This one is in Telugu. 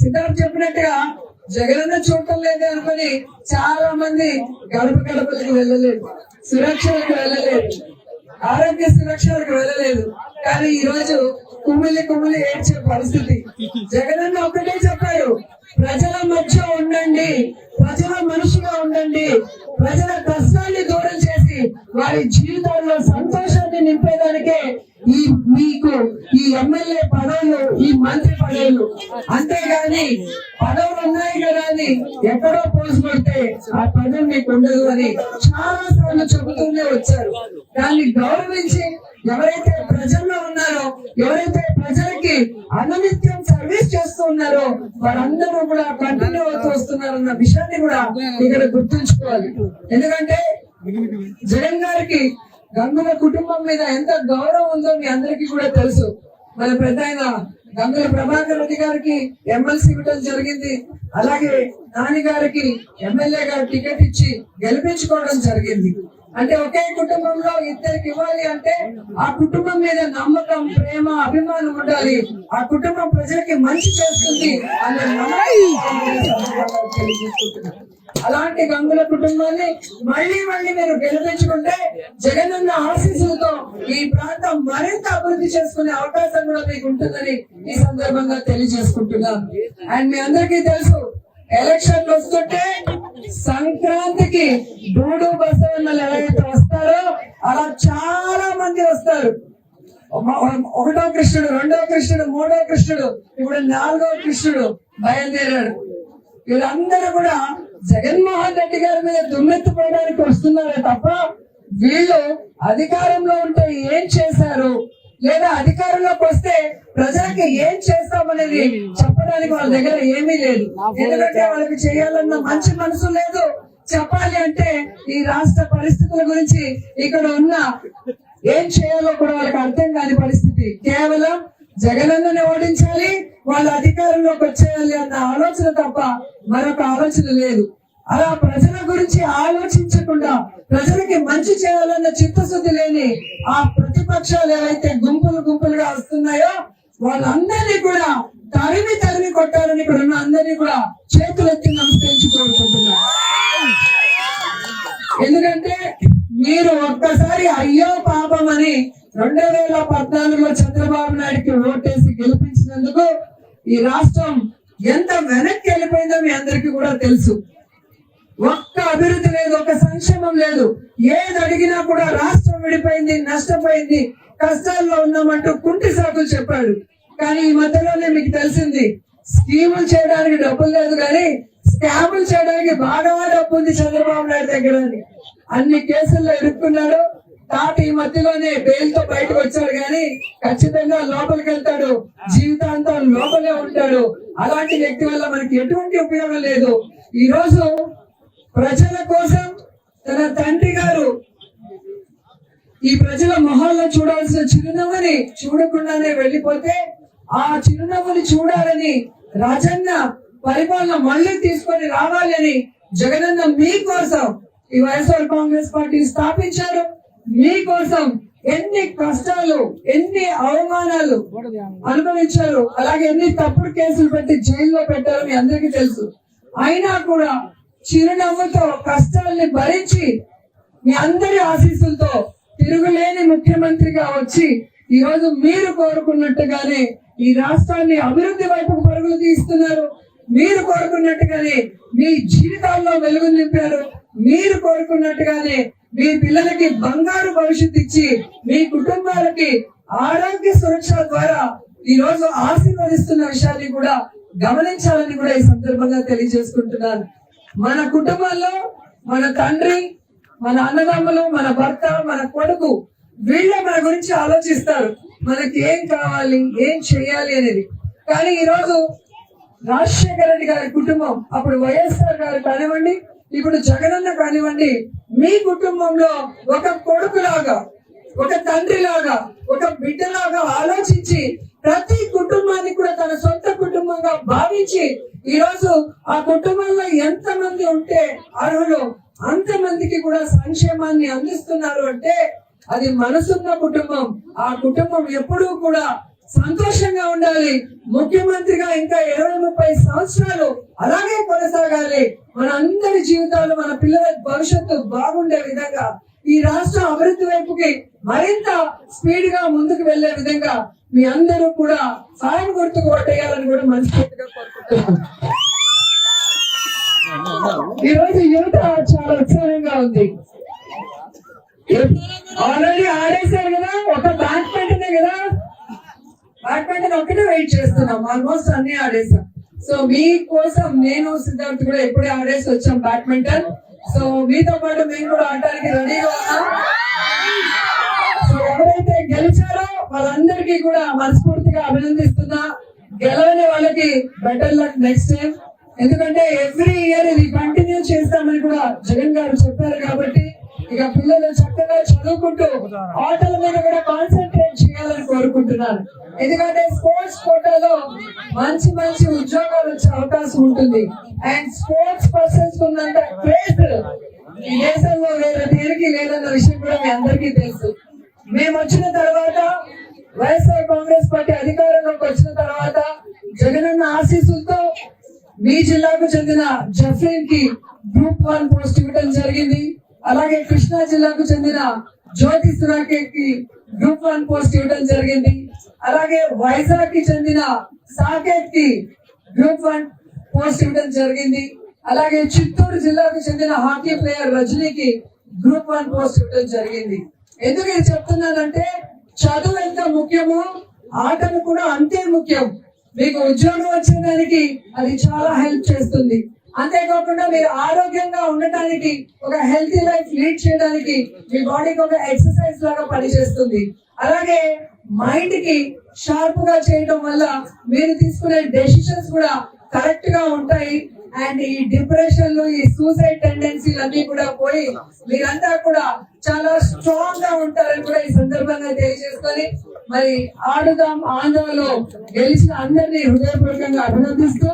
సిద్ధార్థ్ చెప్పినట్టుగా జగనన్న చూడటం లేదు అనుకుని చాలా మంది గడప గడపలకు వెళ్ళలేదు. సురక్షలకు వెళ్ళలేదు. ఆరోగ్య సురక్షలకు వెళ్ళలేదు. కానీ ఈ రోజు కుమిలి కుమిలి ఏడ్చే పరిస్థితి. జగనన్న ఒకటే చెప్పాడు ప్రజల మధ్య ఉండండి ప్రజల మనుషుగా ఉండండి ప్రజల కష్టాన్ని దూరం చేసి వారి జీవితాల్లో సంతోషాన్ని నింపేదానికే ఈ మీకు ఈ ఎమ్మెల్యే పదవులు ఈ మంత్రి పదవులు. అంతేగాని పదవులు ఉన్నాయి కదా అని ఎక్కడో పోసుకొడితే ఆ పదవి మీకు ఉండదు అని చాలా సార్లు చెబుతూనే వచ్చారు. దాన్ని గౌరవించి ఎవరైతే ప్రజల్లో ఉన్నారో ఎవరైతే ప్రజలకి అనునిత్యం సర్వీస్ చేస్తూ ఉన్నారో వారందరూ కూడా కంటిన్యూ అవుతూ వస్తున్నారన్న విషయాన్ని కూడా ఇక్కడ గుర్తుంచుకోవాలి. ఎందుకంటే జగన్ గారికి గంగుల కుటుంబం మీద ఎంత గౌరవం ఉందో మీ అందరికీ కూడా తెలుసు. మన పెద్ద ఆయన గంగుల ప్రభాకర్ రెడ్డి గారికి ఎమ్మెల్సీ ఇవ్వడం జరిగింది. అలాగే నాని గారికి ఎమ్మెల్యే గారు టికెట్ ఇచ్చి గెలిపించుకోవడం జరిగింది. అంటే ఒకే కుటుంబంలో ఇద్దరికి ఇవ్వాలి అంటే ఆ కుటుంబం మీద నమ్మకం ప్రేమ అభిమానం ఉండాలి. ఆ కుటుంబం ప్రజలకి మంచి చేస్తుంది అనే నమ్మకం అలాంటి గంగుల కుటుంబాన్ని మళ్ళీ మళ్ళీ మీరు గెలిపించుకుంటే జగనన్న ఆశీస్సులతో ఈ ప్రాంతం మరింత అభివృద్ధి చేసుకునే అవకాశం కూడా మీకు ఉంటుందని ఈ సందర్భంగా తెలియజేసుకుంటున్నాను అండ్ మీ అందరికీ తెలుసు ఎలక్షన్లు వస్తుంటే సంక్రాంతికి డూడు బసవన్నలు ఎవరైతే వస్తారో అలా చాలా మంది వస్తారు. ఒక- ఒకటో కృష్ణుడు రెండో కృష్ణుడు మూడో కృష్ణుడు ఇప్పుడు నాలుగో కృష్ణుడు బయలుదేరాడు. వీళ్ళందరూ కూడా జగన్మోహన్ రెడ్డి గారి మీద దుమ్మెత్తిపోయడానికి వస్తున్నారే తప్ప వీళ్ళు అధికారంలో ఉంటే ఏం చేశారు? లేదా అధికారంలోకి వస్తే ప్రజలకి ఏం చేస్తామనేది చెప్పడానికి వాళ్ళ దగ్గర ఏమీ లేదు. ఎందుకంటే వాళ్ళకి చేయాలన్న మంచి మనసు లేదు. చెప్పాలి అంటే ఈ రాష్ట్ర పరిస్థితుల గురించి ఇక్కడ ఉన్న ఏం చేయాలో కూడా వాళ్ళకి అర్థం కాని పరిస్థితి. కేవలం జగనన్నని ఓడించాలి వాళ్ళ అధికారంలోకి వచ్చేయాలి అన్న ఆలోచన తప్ప మరొక ఆలోచన లేదు. అలా ప్రజల గురించి ఆలోచించకుండా ప్రజలకి మంచి చేయాలన్న చిత్తశుద్ధి లేని ఆ ప్రతిపక్షాలు ఏవైతే గుంపులు గుంపులుగా వస్తున్నాయో వాళ్ళందరినీ కూడా తరిమి తరిమి కొట్టాలని ఇక్కడ ఉన్న అందరినీ కూడా చేతులెత్తి నమస్కరించుకోనుకుంటున్నారు ఎందుకంటే మీరు ఒక్కసారి అయ్యో పాపం అని రెండు వేల పద్నాలుగులో చంద్రబాబు నాయుడుకి ఓటేసి గెలిపించినందుకు ఈ రాష్ట్రం ఎంత వెనక్కి వెళ్ళిపోయిందో మీ అందరికీ కూడా తెలుసు. ఒక్క అభివృద్ధి లేదు ఒక సంక్షేమం లేదు. ఏది అడిగినా కూడా రాష్ట్రం విడిపోయింది నష్టపోయింది కష్టాల్లో ఉన్నామంటూ కుంటి సాకులు చెప్పాడు. కానీ ఈ మధ్యలోనే మీకు తెలిసింది స్కీములు చేయడానికి డబ్బులు లేదు కానీ స్కాములు చేయడానికి బాగా డబ్బు ఉంది చంద్రబాబు నాయుడు దగ్గర అని. అన్ని కేసుల్లో ఇరుక్కున్నాడు తాత ఈ మధ్యలోనే బెయిల్తో బయటకు వచ్చాడు కానీ ఖచ్చితంగా లోపలికి వెళ్తాడు. జీవితాంతం లోపలే ఉంటాడు. అలాంటి వ్యక్తి వల్ల మనకి ఎటువంటి ఉపయోగం లేదు. ఈ రోజు ప్రజల కోసం తన తండ్రి గారు ఈ ప్రజల మొహాల్లో చూడాల్సిన చిరునవ్వుని చూడకుండానే వెళ్ళిపోతే ఆ చిరునవ్వుని చూడాలని రాజన్న పరిపాలన మళ్ళీ తీసుకొని రావాలని జగనన్న మీకోసం ఈ వైఎస్ఆర్ కాంగ్రెస్ పార్టీ స్థాపించారు. మీకోసం ఎన్ని కష్టాలు ఎన్ని అవమానాలు అనుభవించారు అలాగే ఎన్ని తప్పుడు కేసులు పెట్టి జైల్లో పెట్టారు మీ అందరికీ తెలుసు. అయినా కూడా చిరునవ్వుతో కష్టాల్ని భరించి మీ అందరి ఆశీస్సులతో తిరుగులేని ముఖ్యమంత్రిగా వచ్చి ఈ రోజు మీరు కోరుకున్నట్టుగానే ఈ రాష్ట్రాన్ని అభివృద్ధి వైపుకు పరుగులు తీస్తున్నారు. మీరు కోరుకున్నట్టుగానే మీ జీవితాల్లో వెలుగు నింపారు. మీరు కోరుకున్నట్టుగానే మీ పిల్లలకి బంగారు భవిష్యత్తు ఇచ్చి మీ కుటుంబాలకి ఆరోగ్య సురక్ష ద్వారా ఈ రోజు ఆశీర్వదిస్తున్న విషయాన్ని కూడా గమనించాలని కూడా ఈ సందర్భంగా తెలియజేసుకుంటున్నాను. మన కుటుంబంలో మన తండ్రి మన అన్నదమ్ములు మన భర్త మన కొడుకు వీళ్ళే మన గురించి ఆలోచిస్తారు. మనకి ఏం కావాలి ఏం చేయాలి అనేది. కానీ ఈరోజు రాజశేఖర రెడ్డి గారి కుటుంబం అప్పుడు వైఎస్ఆర్ గారు కానివ్వండి ఇప్పుడు జగనన్న కానివ్వండి మీ కుటుంబంలో ఒక కొడుకులాగా ఒక తండ్రి లాగా ఒక బిడ్డలాగా ఆలోచించి ప్రతి కుటుంబాన్ని కూడా తన సొంత కుటుంబంగా భావించి ఈ రోజు ఆ కుటుంబంలో ఎంత మంది ఉంటే అర్హులు అంత మందికి కూడా సంక్షేమాన్ని అందిస్తున్నారు అంటే అది మనసున్న కుటుంబం. ఆ కుటుంబం ఎప్పుడూ కూడా సంతోషంగా ఉండాలి. ముఖ్యమంత్రిగా ఇంకా ఇరవై ముప్పై సంవత్సరాలు అలాగే కొనసాగాలి. మన అందరి జీవితాలు మన పిల్లల భవిష్యత్తు బాగుండే విధంగా ఈ రాష్ట్రం అభివృద్ధి వైపుకి మరింత స్పీడ్గా ముందుకు వెళ్ళే విధంగా మీ అందరూ కూడా సాయం గుర్తుకు ఓటేయాలని కూడా మనస్ఫూర్తిగా కోరుకుంటున్నాను ఈ రోజు యువత చాలా ఉత్సాహంగా ఉంది ఆల్రెడీ ఆడేశారు కదా ఒక బ్యాడ్మింటనే కదా బ్యాడ్మింటన్ ఒక్కటే వెయిట్ చేస్తున్నాం. ఆల్మోస్ట్ అన్ని ఆడేసాం. సో మీ కోసం నేను సిద్ధార్థ్ కూడా ఎప్పుడే ఆడేసి వచ్చాం బ్యాడ్మింటన్ సో మీతో పాటు మేము కూడా ఆడటానికి రెడీగా ఉన్నాం సో ఎవరైతే గెలిచారో వాళ్ళందరికీ కూడా మనస్ఫూర్తిగా అభినందిస్తున్నా. గెలవని వాళ్ళకి బెటర్ లక్ నెక్స్ట్ టైం ఎందుకంటే ఎవ్రీ ఇయర్ ఇది కంటిన్యూ చేస్తామని కూడా జగన్ గారు చెప్పారు కాబట్టి ఇక పిల్లలు చక్కగా చదువుకుంటూ ఆటల మీద కూడా కాన్సెంట్ కోరుకుంటున్నాను ఎందుకంటే స్పోర్ట్స్ కోటాలో మంచి మంచి ఉద్యోగాలు వచ్చే అవకాశం ఉంటుంది. అండ్ స్పోర్ట్స్ పర్సన్స్ ఉన్నంత క్రేజ్ ఈ దేశంలో వేరే దేనికి లేదన్న విషయం కూడా మీ అందరికీ తెలుసు. మేము వచ్చిన తర్వాత వైఎస్ఆర్ కాంగ్రెస్ పార్టీ అధికారంలోకి వచ్చిన తర్వాత జగనన్న ఆశీస్సులతో మీ జిల్లాకు చెందిన జఫ్రీన్కి గ్రూప్ వన్ పోస్ట్ ఇవ్వడం జరిగింది. అలాగే కృష్ణా జిల్లాకు చెందిన జ్యోతి సురాకే కి గ్రూప్ వన్ పోస్ట్ ఇవ్వడం జరిగింది. అలాగే వైజాగ్కి చెందిన సాకేత్కి గ్రూప్ వన్ పోస్ట్ ఇవ్వడం జరిగింది. అలాగే చిత్తూరు జిల్లాకు చెందిన హాకీ ప్లేయర్ రజనీకి గ్రూప్ వన్ పోస్ట్ ఇవ్వడం జరిగింది. ఎందుకు ఇది చెప్తున్నానంటే చదువు ఎంత ముఖ్యమో ఆటలు కూడా అంతే ముఖ్యం. మీకు ఉద్యోగం వచ్చేదానికి అది చాలా హెల్ప్ చేస్తుంది. అంతేకాకుండా మీరు ఆరోగ్యంగా ఉండటానికి ఒక హెల్తీ లైఫ్ లీడ్ చేయడానికి మీ బాడీకి ఒక ఎక్సర్సైజ్ లాగా పనిచేస్తుంది. అలాగే మైండ్కి షార్ప్గా చేయడం వల్ల మీరు తీసుకునే డెసిషన్స్ కూడా కరెక్ట్గా ఉంటాయి. అండ్ ఈ డిప్రెషన్లో ఈ సూసైడ్ టెండెన్సీలు అన్ని కూడా పోయి మీరంతా కూడా చాలా స్ట్రాంగ్గా ఉంటారని కూడా ఈ సందర్భంగా తెలియజేసుకొని మరి ఆడుదాం ఆంధ్రలో గెలిచిన అందరినీ హృదయపూర్వకంగా అభినందిస్తూ